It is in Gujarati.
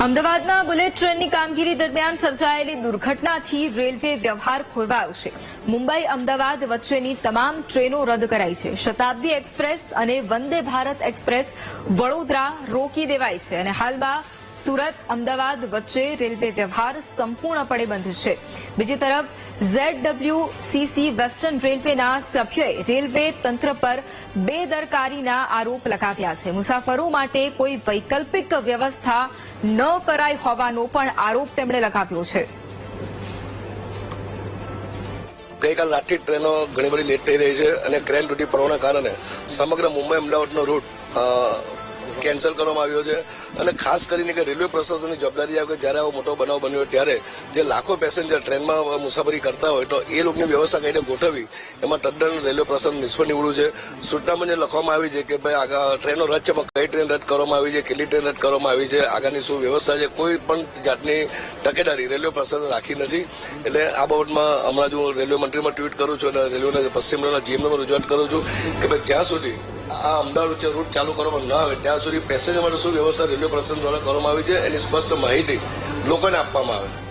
અમદાવાદમાં બુલેટ ટ્રેનની કામગીરી દરમિયાન સર્જાયેલી દુર્ઘટનાથી રેલવે વ્યવહાર ખોરવાયો છે. મુંબઈ, અમદાવાદ વચ્ચેની તમામ ટ્રેનો રદ કરાઈ છે. શતાબ્દી એક્સપ્રેસ અને વંદે ભારત એક્સપ્રેસ વડોદરા રોકી દેવાઈ છે અને હાલમાં સુરત, અમદાવાદ વચ્ચે રેલવે વ્યવહાર સંપૂર્ણપણે બંધ છે. બીજી તરફ ઝેડડબ્લ્યુસીસી વેસ્ટર્ન રેલવેના સભ્યોએ રેલવે તંત્ર પર બેદરકારીના આરોપ લગાવ્યા છે. મુસાફરો માટે કોઈ વૈકલ્પિક વ્યવસ્થા ન કરાઈ હોવાનો પણ આરોપ તેમણે લગાવ્યો છે. ગઈકાલ રાતથી ટ્રેનો ઘણી બધી લેટ થઈ રહી છે અને ક્રેન તૂટી પડવાના કારણે સમગ્ર મુંબઈ અમદાવાદનો રૂટ કેન્સલ કરવામાં આવ્યો છે. અને ખાસ કરીને કે રેલવે પ્રશાસનની જવાબદારી આવે કે જ્યારે આવો મોટો બનાવ બન્યો ત્યારે જે લાખો પેસેન્જર ટ્રેનમાં મુસાફરી કરતા હોય તો એ લોકોની વ્યવસ્થા કરીને ગોઠવી એમાં તદ્દન રેલવે પ્રશાસન નિષ્ફળ નીવડ્યું છે. સૂચનામાં જે લખવામાં આવી છે કે ભાઈ આગળ ટ્રેનો રદ છે કઈ ટ્રેન રદ કરવામાં આવી છે, કેટલી ટ્રેન રદ કરવામાં આવી છે આગળની શું વ્યવસ્થા છે, કોઈ પણ જાતની તકેદારી રેલવે પ્રશાસન રાખી નથી. એટલે આ બાબતમાં હમણાં જ હું રેલવે મંત્રીમાં ટ્વીટ કરું છું અને રેલવેના પશ્ચિમ રેલવેના જીએમને રજૂઆત કરું છું કે ભાઈ જ્યાં સુધી આ અમદાવાદ વચ્ચે રૂટ ચાલુ કરવામાં ન આવે, ત્યાં સુધી પેસેન્જર માટે શું વ્યવસ્થા રેલવે પ્રશાસન દ્વારા કરવામાં આવી છે, એની સ્પષ્ટ માહિતી લોકોને આપવામાં આવે.